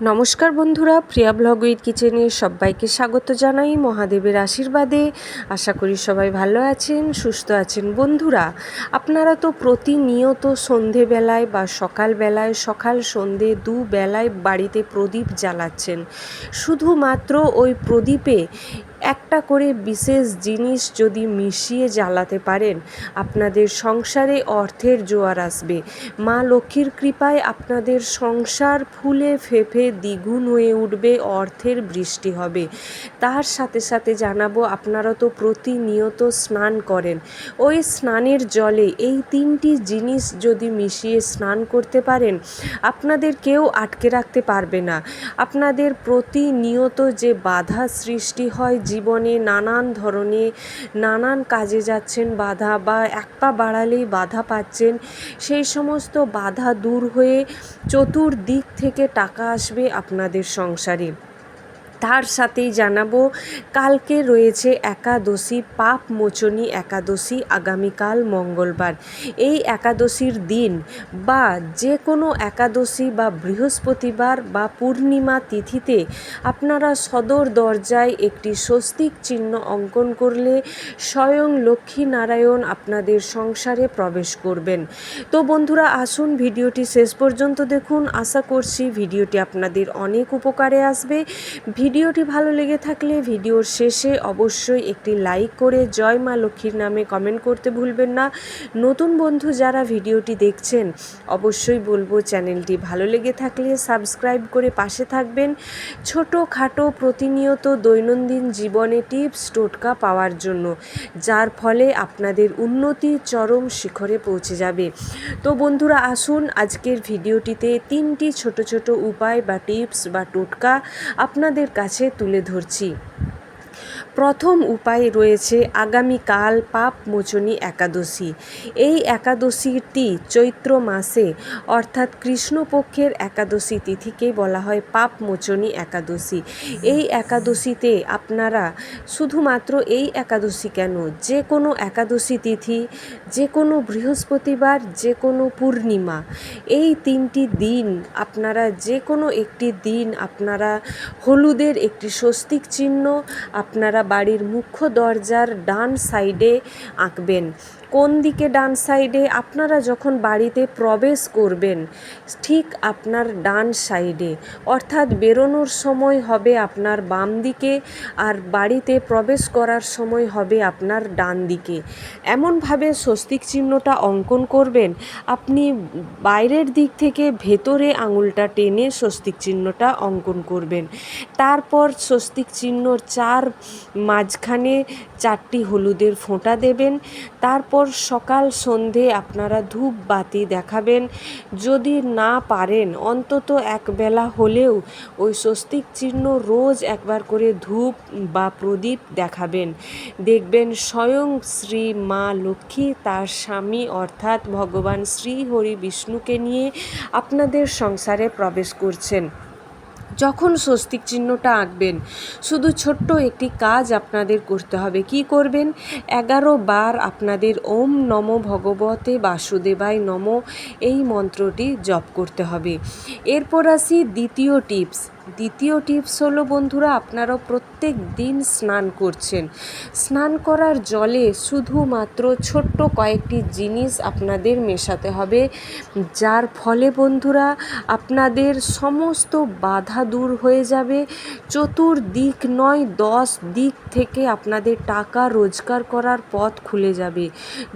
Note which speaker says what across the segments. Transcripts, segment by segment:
Speaker 1: নমস্কার বন্ধুরা, প্রিয়া blog with কিচেনে সবাইকে স্বাগত জানাই মহাদেবের আশীর্বাদে। আশা করি সবাই ভালো আছেন, সুস্থ আছেন। বন্ধুরা, আপনারা তো প্রতিনিয়ত সন্ধেবেলায় বা সকালবেলায়, সকাল, সন্ধে দু বেলায় বাড়িতে প্রদীপ জ্বালাচ্ছেন। শুধুমাত্র ওই প্রদীপে একটা করে বিশেষ জিনিস যদি মিশিয়ে জ্বালাতে পারেন, আপনাদের সংসারে অর্থের জোয়ার আসবে। মা লক্ষ্মীর কৃপায় আপনাদের সংসার ফুলে ফেঁপে দ্বিগুণ হয়ে উঠবে, অর্থের বৃষ্টি হবে। তার সাথে সাথে জানাব, আপনারা তো প্রতিনিয়ত স্নান করেন। ওই স্নানের জলে এই তিনটি জিনিস যদি মিশিয়ে স্নান করতে পারেন, আপনাদের কেউ আটকে রাখতে পারবে না। আপনাদের প্রতিনিয়ত যে বাধা সৃষ্টি হয় জীবনে নানান ধরনের নানান কাজে যাচ্ছেন, বাধা বা এক পা বাড়ালেই বাধা পাচ্ছেন। সেই সমস্ত বাধা দূর হয়ে চতুর্দিক থেকে টাকা আসবে আপনাদের সংসারে। তার সাথেই জানাব, কালকে রয়েছে একাদশী, পাপ মোচনী একাদশী আগামীকাল মঙ্গলবার। এই একাদশীর দিন বা যে কোনো একাদশী বা বৃহস্পতিবার বা পূর্ণিমা তিথিতে আপনারা সদর দরজায় একটি স্বস্তিক চিহ্ন অঙ্কন করলে স্বয়ং লক্ষ্মীনারায়ণ আপনাদের সংসারে প্রবেশ করবেন। তো বন্ধুরা, আসুন ভিডিওটি শেষ পর্যন্ত দেখুন। আশা করছি ভিডিওটি আপনাদের অনেক উপকারে আসবে। ভিডিওটি ভালো লেগে থাকলে ভিডিওর শেষে অবশ্যই একটি লাইক করে জয় মা লক্ষ্মীর নামে কমেন্ট করতে ভুলবেন না। নতুন বন্ধু যারা ভিডিওটি দেখছেন, অবশ্যই বলব চ্যানেলটি ভালো লেগে থাকলে সাবস্ক্রাইব করে পাশে থাকবেন। ছোট খাটো প্রতিনিয়ত দৈনন্দিন জীবনে টিপস টোটকা পাওয়ার জন্য, যার ফলে আপনাদের উন্নতি চরম শিখরে পৌঁছে যাবে। তো বন্ধুরা, আসুন আজকের ভিডিওটিতে তিনটি ছোট ছোট উপায় বা টিপস বা টোটকা আপনাদের কাছে তুলে ধরছি। প্রথম উপায় রয়েছে আগামীকাল পাপ মোচনী একাদশী। এই একাদশীটি চৈত্র মাসে, অর্থাৎ কৃষ্ণপক্ষের একাদশী তিথিকেই বলা হয় পাপ মোচনী একাদশী। এই একাদশীতে আপনারা শুধুমাত্র এই একাদশী কেন? যে কোনো একাদশী তিথি, যে কোনো বৃহস্পতিবার, যে কোনো পূর্ণিমা, এই তিনটি দিন আপনারা যে কোনো একটি দিন আপনারা হলুদের একটি স্বস্তিক চিহ্ন, আপনারা বাড়ির মুখ্য দরজার ডান সাইডে আঁকবেন। কোন দিকে ডান সাইডে আপনারা যখন বাড়িতে প্রবেশ করবেন, ঠিক আপনার ডান সাইডে। অর্থাৎ বেরোনোর সময় হবে আপনার বাম দিকে আর বাড়িতে প্রবেশ করার সময় হবে আপনার ডান দিকে। এমনভাবে স্বস্তিক চিহ্নটা অঙ্কন করবেন। আপনি বাইরের দিক থেকে ভেতরে আঙুলটা টেনে স্বস্তিক চিহ্নটা অঙ্কন করবেন। তারপর স্বস্তিক চিহ্নর চার মাঝখানে চারটি হলুদের ফোঁটা দেবেন। তারপর সকাল সন্ধে আপনারা ধূপ বাতি দেখাবেন। যদি না পারেন, অন্তত একবেলা হলেও ওই স্বস্তিক চিহ্ন রোজ একবার করে ধূপ বা প্রদীপ দেখাবেন। দেখবেন স্বয়ং শ্রী মা লক্ষ্মী তার স্বামী অর্থাৎ ভগবান শ্রী হরি বিষ্ণুকে নিয়ে আপনাদের সংসারে প্রবেশ করছেন। যখন স্বস্তিক চিহ্নটা আঁকবেন, শুধু ছোট্ট একটি কাজ আপনাদের করতে হবে। কি করবেন? এগারো বার আপনাদের ওম নম ভগবতে বাসুদেবায় নম, এই মন্ত্রটি জপ করতে হবে। এরপর আসি দ্বিতীয় টিপস। দ্বিতীয় টিপস হলো, বন্ধুরা আপনারা প্রত্যেক দিন স্নান করছেন। স্নান করার জলে শুধুমাত্র ছোট্ট কয়েকটি জিনিস আপনাদের মেশাতে হবে, যার ফলে, বন্ধুরা, আপনাদের সমস্ত বাধা দূর হয়ে যাবে। চতুর্দিক নয়, দশ দিক থেকে আপনাদের টাকা রোজগার করার পথ খুলে যাবে।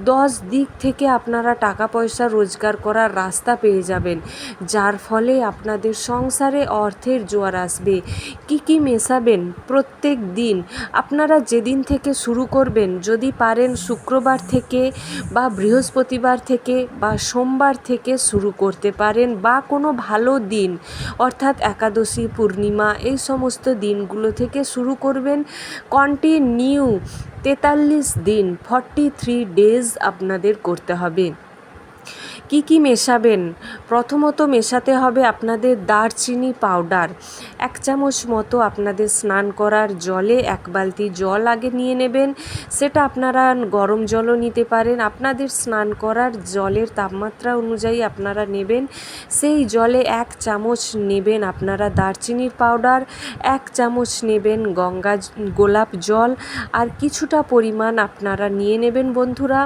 Speaker 1: দশ দিক থেকে আপনারা টাকা পয়সা রোজগার করার রাস্তা পেয়ে যাবেন, যার ফলে আপনাদের সংসারে অর্থের জোয়ার আসবে? কি কি মেশাবেন প্রত্যেক দিন? আপনারা যেদিন থেকে শুরু করবেন, যদি পারেন শুক্রবার থেকে বা বৃহস্পতিবার থেকে বা সোমবার থেকে শুরু করতে পারেন বা কোনো ভালো দিন, অর্থাৎ একাদশী, পূর্ণিমা, এই সমস্ত দিনগুলো থেকে শুরু করবেন। কন্টিনিউ তেতাল্লিশ দিন ফর্টি থ্রি ডেজ আপনাদের করতে হবে। কি কি মেশাবেন? প্রথমত মেশাতে হবে আপনাদের দারচিনি পাউডার। এক চামচ মতো আপনাদের স্নান করার জলে এক বালতি জল আগে নিয়ে নেবেন। সেটা আপনারা গরম জলও নিতে পারেন। আপনাদের স্নান করার জলের তাপমাত্রা অনুযায়ী আপনারা নেবেন। সেই জলে এক চামচ নেবেন আপনারা দারচিনির পাউডার, এক চামচ নেবেন গঙ্গা গোলাপ জল, আর কিছুটা পরিমাণ আপনারা নিয়ে নেবেন বন্ধুরা।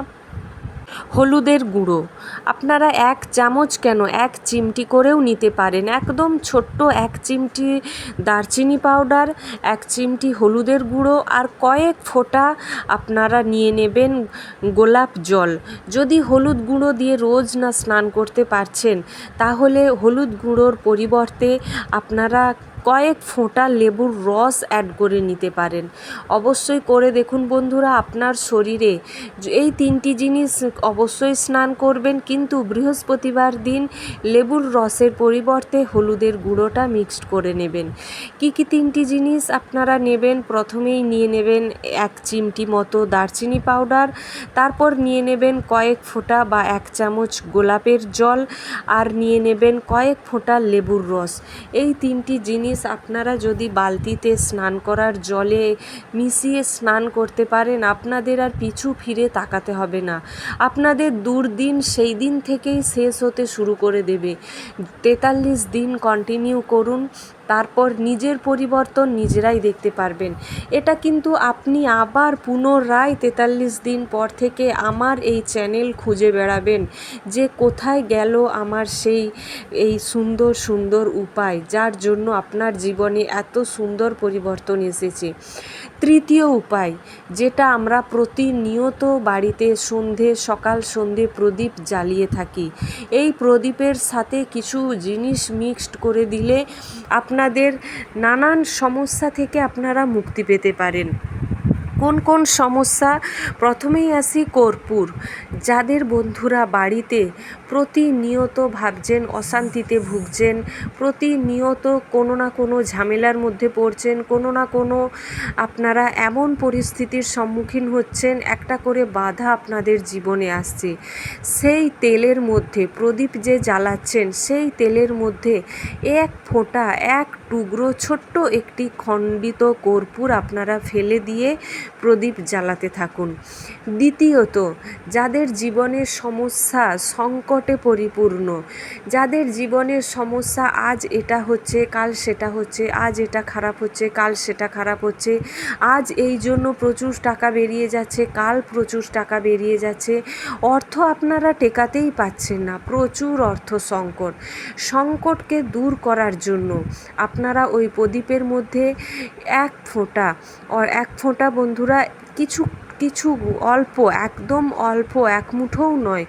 Speaker 1: হলুদের গুঁড়ো। আপনারা এক চামচ কেন এক চিমটি করেও নিতে পারেন। একদম ছোট্ট এক চিমটি দারচিনি পাউডার, এক চিমটি হলুদের গুঁড়ো আর কয়েক ফোঁটা আপনারা নিয়ে নেবেন গোলাপ জল। যদি হলুদ গুঁড়ো দিয়ে রোজ না স্নান করতে পারছেন, তাহলে হলুদ গুঁড়োর পরিবর্তে আপনারা কয়েক ফোঁটা লেবুর রস অ্যাড করে নিতে পারেন। অবশ্যই করে দেখুন বন্ধুরা আপনার শরীরে। এই তিনটি জিনিস অবশ্যই স্নান করবেন, কিন্তু বৃহস্পতিবার দিন লেবুর রসের পরিবর্তে হলুদের গুঁড়োটা মিক্সড করে নেবেন। কি কি তিনটি জিনিস আপনারা নেবেন? প্রথমেই নিয়ে নেবেন এক চিমটি মতো দারচিনি পাউডার তারপর নিয়ে নেবেন কয়েক ফোঁটা বা এক চামচ গোলাপের জল, আর নিয়ে নেবেন কয়েক ফোঁটা লেবুর রস। এই তিনটি জিনিস আপনারা যদি বালতিতে স্নান করার জলে মিশিয়ে স্নান করতে পারেন, আপনাদের আর পিছু ফিরে তাকাতে হবে না। আপনাদের দুর্দিন সেই দিন থেকেই শেষ হতে শুরু করে দেবে। তেতাল্লিশ দিন কন্টিনিউ করুন। তারপর নিজের পরিবর্তন নিজেরাই দেখতে পারবেন। এটা কিন্তু আপনি আবার পুনরায় তেতাল্লিশ দিন পর থেকে আমার এই চ্যানেল খুঁজে বেড়াবেন যে কোথায় গেল আমার সেই, এই সুন্দর সুন্দর উপায়, যার জন্য আপনার জীবনে এত সুন্দর পরিবর্তন এসেছে। তৃতীয় উপায়, যেটা আমরা প্রতিনিয়ত বাড়িতে সন্ধে, সকাল সন্ধে প্রদীপ জ্বালিয়ে থাকি। এই প্রদীপের সাথে কিছু জিনিস মিক্সড করে দিলে আপনাদের নানান সমস্যা থেকে আপনারা মুক্তি পেতে পারেন। কোন কোন সমস্যা? প্রথমেই আসি কর্পূর। যাদের বন্ধুরা বাড়িতে প্রতিনিয়ত ভাবছেন অশান্তিতে ভুগছেন, প্রতিনিয়ত কোনো না কোনো ঝামেলার মধ্যে পড়ছেন, কোনো না কোনো আপনারা এমন পরিস্থিতির সম্মুখীন হচ্ছেন, একটা করে বাধা আপনাদের জীবনে আসছে। সেই তেলের মধ্যে প্রদীপ যে জ্বালাচ্ছেন, সেই তেলের মধ্যে এক ফোঁটা, এক টুকরো, ছোট্ট একটি খণ্ডিত কর্পূর আপনারা ফেলে দিয়ে প্রদীপ জ্বালাতে থাকুন। দ্বিতীয়ত, যাদের জীবনের সমস্যা সংকটে পরিপূর্ণ, যাদের জীবনের সমস্যা আজ এটা হচ্ছে, কাল সেটা হচ্ছে, আজ এটা খারাপ হচ্ছে, কাল সেটা খারাপ হচ্ছে, আজ এই জন্য প্রচুর টাকা বেরিয়ে যাচ্ছে, কাল প্রচুর টাকা বেরিয়ে যাচ্ছে, অর্থ আপনারা টেকাতেই পাচ্ছেন না, প্রচুর অর্থ সংকট। সংকটকে দূর করার জন্য আপনারা ওই প্রদীপের মধ্যে এক ফোঁটা এক ফোঁটা বন্ধুরা, কিছু কিছু অল্প, একদম অল্প, এক মুঠোও নয়,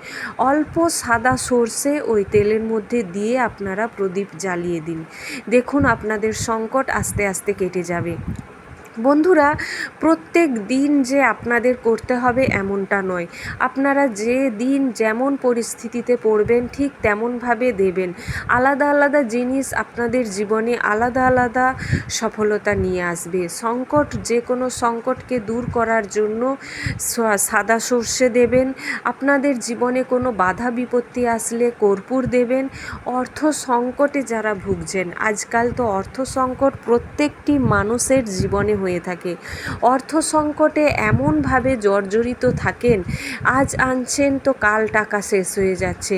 Speaker 1: অল্প সাদা সর্ষে ওই তেলের মধ্যে দিয়ে আপনারা প্রদীপ জ্বালিয়ে দিন। দেখুন আপনাদের সংকট আস্তে আস্তে কেটে যাবে। বন্ধুরা, প্রত্যেক দিন যে আপনাদের করতে হবে এমনটা নয়। আপনারা যে দিন যেমন পরিস্থিতিতে পড়বেন, ঠিক তেমনভাবে দেবেন। আলাদা আলাদা জিনিস আপনাদের জীবনে আলাদা আলাদা সফলতা নিয়ে আসবে। সংকট, যে কোনো সংকটকে দূর করার জন্য সাদা সর্ষে দেবেন। আপনাদের জীবনে কোনো বাধা বিপত্তি আসলে কর্পূর দেবেন। অর্থ সংকটে যারা ভুগছেন, আজকাল তো অর্থ সংকট প্রত্যেকটি মানুষের জীবনে হয়ে থাকে। অর্থ সংকটে এমনভাবে জর্জরিত থাকেন, আজ আনছেন তো কাল টাকা শেষ হয়ে যাচ্ছে।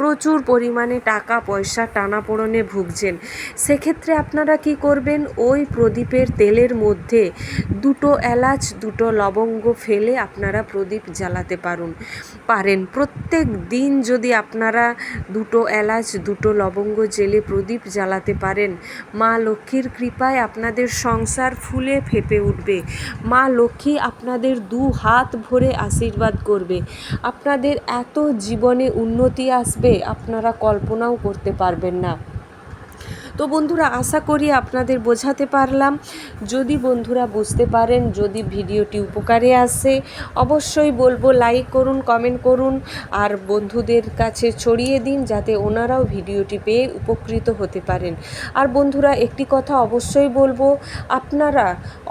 Speaker 1: প্রচুর পরিমাণে টাকা, পয়সা টানাপোড়েনে ভুগছেন। সেক্ষেত্রে আপনারা কি করবেন? ওই প্রদীপের তেলের মধ্যে দুটো এলাচ, দুটো লবঙ্গ ফেলে আপনারা প্রদীপ জ্বালাতে পারুন। পারেন। প্রত্যেক দিন যদি আপনারা দুটো এলাচ, দুটো লবঙ্গ জেলে প্রদীপ জ্বালাতে পারেন, মা লক্ষ্মীর কৃপায় আপনাদের সংসার ফুলে ফেপে উঠবে। মা লক্ষ্মী আপনাদের দু হাত ভরে আশীর্বাদ করবে। আপনাদের এত জীবনে উন্নতি আসবে আপনারা কল্পনাও করতে পারবেন না। তো বন্ধুরা, আশা করি আপনাদের বোঝাতে পারলাম। যদি বন্ধুরা বুঝতে পারেন, যদি ভিডিওটি উপকারে আসে, অবশ্যই বলব লাইক করুন কমেন্ট করুন, আর বন্ধুদের কাছে ছড়িয়ে দিন যাতে ওনারাও ভিডিওটি পেয়ে উপকৃত হতে পারেন। আর বন্ধুরা, একটি কথা অবশ্যই বলব, আপনারা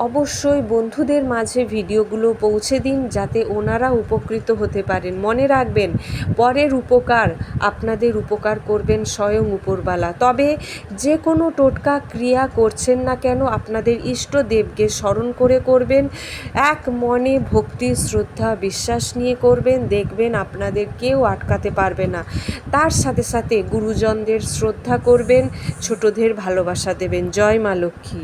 Speaker 1: অবশ্যই বন্ধুদের মাঝে ভিডিওগুলো পৌঁছে দিন যাতে ওনারা উপকৃত হতে পারেন। মনে রাখবেন, পরের উপকার আপনাদের উপকার করবেন স্বয়ং উপরবালা তবে যে কোনো টোটকা ক্রিয়া করছেন না কেন, আপনাদের ইষ্ট দেবকে স্মরণ করে করবেন। এক মনে ভক্তি, শ্রদ্ধা, বিশ্বাস নিয়ে করবেন। দেখবেন আপনাদের কেউ আটকাতে পারবে না। তার সাথে সাথে গুরুজনদের শ্রদ্ধা করবেন। ছোটদের ভালোবাসা দেবেন। জয় মা লক্ষ্মী।